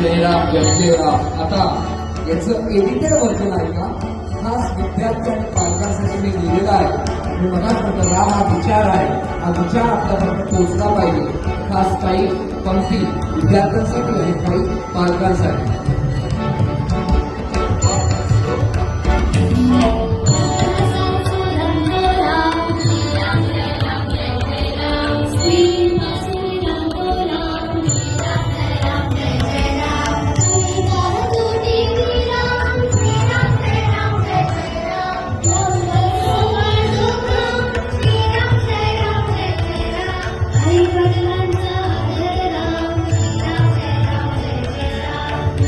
राम व्यक्तीला राम आता याचं एडिटेड वर्जन आहे का? खास विद्यार्थी आणि पालकांसाठी मी लिहिलेला आहे. मी मनात म्हटलं हा विचार आहे. हा विचार आपल्यापर्यंत पोहोचला पाहिजे. खास काही पंक्ती विद्यार्थ्यांसाठी आणि काही पालकांसाठी.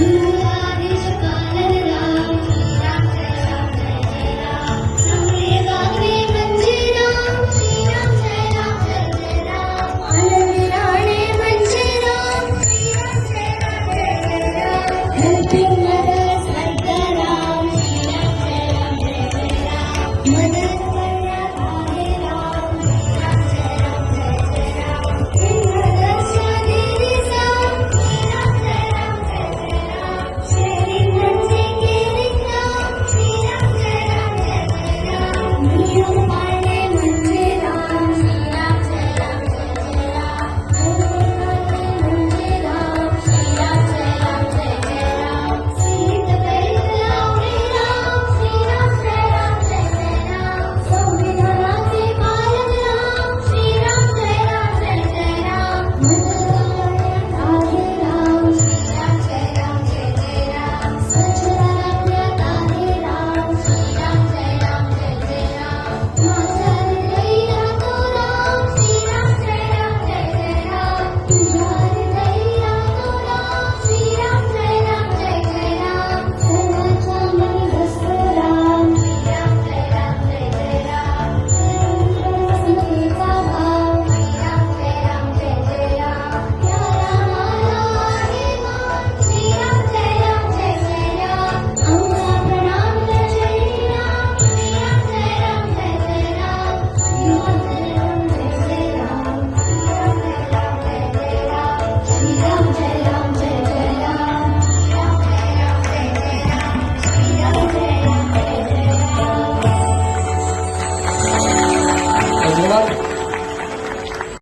you.